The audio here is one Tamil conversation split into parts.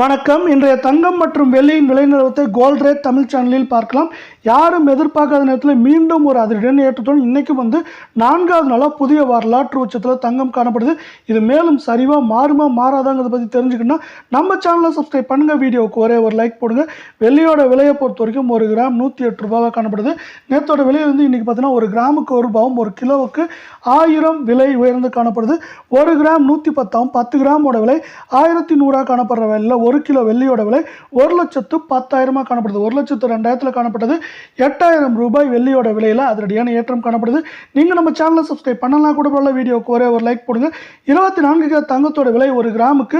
வணக்கம். இன்றைய தங்கம் மற்றும் வெள்ளியின் விலை நிலவரத்தை கோல்ட் ரேட் தமிழ் சேனலில் பார்க்கலாம். யாரும் எதிர்பார்க்காத நேரத்தில் மீண்டும் ஒரு அதிர்டன் ஏற்றத்துடன் இன்றைக்கும் வந்து நான்காவது நாளாக புதிய வரலாற்று உச்சத்தில் தங்கம் காணப்படுது. இது மேலும் சரிவாக மாறுமா மாறாதாங்கிறத பற்றி தெரிஞ்சுக்கணும்னா நம்ம சேனலை சப்ஸ்கிரைப் பண்ணுங்கள் வீடியோவுக்கு ஒரே ஒரு லைக் போடுங்க. வெள்ளியோட விலையை பொறுத்த வரைக்கும் ஒரு கிராம் நூற்றி எட்டு ரூபாவாக காணப்படுது. நேற்றோட விலை வந்து இன்றைக்கி பார்த்தீங்கன்னா ஒரு கிராமுக்கு ஒரு ரூபாவும் ஒரு கிலோவுக்கு ஆயிரம் விலை உயர்ந்து காணப்படுது. ஒரு கிராம் நூற்றி பத்தாவும் பத்து கிராமோட விலை ஆயிரத்தி நூறாக காணப்படுற விலையில் ஒரு கிலோ வெள்ளியோட விலை ஒரு லட்சத்து பத்தாயிரமாக காணப்படுது. ஒரு லட்சத்து ரெண்டாயிரத்தில் காணப்பட்டது. எட்டாயிரம் ரூபாய் வெள்ளியோட விலையில் அதிரடியான ஏற்றம் காணப்படுது. நீங்கள் நம்ம சேனலை சப்ஸ்கிரைப் பண்ணலாம் கூட போல வீடியோக்கு ஒரே ஒரு லைக் போடுங்க. இருபத்தி நான்கு கிலோ தங்கத்தோட விலை ஒரு கிராமுக்கு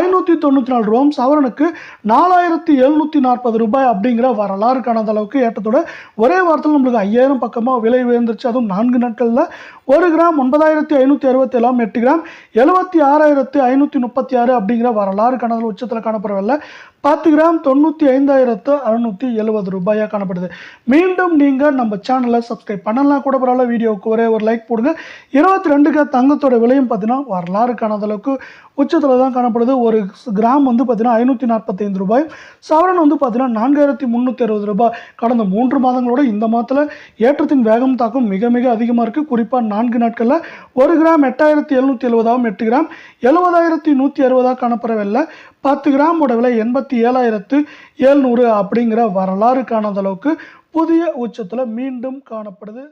ஐநூற்றி தொண்ணூற்றி நாலு ரூபாய் சவரனுக்கு நாலாயிரத்தி எழுநூற்றி நாற்பது ரூபாய் அப்படிங்கிற வரலாறு காணாத அளவுக்கு ஏற்றத்தோட ஒரே வாரத்தில் நம்மளுக்கு ஐயாயிரம் பக்கமாக விலை உயர்ந்துருச்சு. அதுவும் நான்கு நாட்களில். ஒரு கிராம் ஒன்பதாயிரத்தி ஐநூற்றி அறுபத்தி ஏழாம் எட்டு கிராம் எழுபத்தி ஆறாயிரத்து ஐநூற்றி முப்பத்தி ஆறு அப்படிங்கிற வரலாறு காணாத உச்சத்தில் காணப்படவில்லை பத்து கிராம் தொண்ணூற்றி ஐந்தாயிரத்து அறுநூற்றி எழுபது ரூபாயாக காணப்படுது. மீண்டும் நீங்கள் நம்ம சேனலை சப்ஸ்கிரைப் பண்ணலாம் கூட பரவாயில்ல வீடியோவுக்கு ஒரே ஒரு லைக் போடுங்க. இருபத்தி ரெண்டுக்கு தங்கத்தோட விலையும் பார்த்தீங்கன்னா வரலாறு காணாத அளவுக்கு உச்சத்தில் தான் காணப்படுது. ஒரு கிராம் வந்து பார்த்தீங்கன்னா ஐநூற்றி நாற்பத்தைந்து ரூபாய். சவரன் வந்து பார்த்தீங்கன்னா நான்காயிரத்தி முந்நூற்றி அறுபது ரூபாய். கடந்த மூன்று மாதங்களோட இந்த மாதத்தில் ஏற்றத்தின் வேகம் தாக்கம் மிக மிக அதிகமாக இருக்குது குறிப்பாக நான்கு நாட்களில் ஒரு கிராம் எட்டாயிரத்தி எழுநூற்றி எழுபதாகவும் எட்டு கிராம் எழுபதாயிரத்தி நூற்றி அறுபதாக காணப்படவில்லை. பத்து கிராமோட விலை எண்பத்தி ஏழாயிரத்து ஏழ்நூறு அப்படிங்கிற வரலாறு காணாத அளவுக்கு புதிய உச்சத்தில் மீண்டும் காணப்படுது.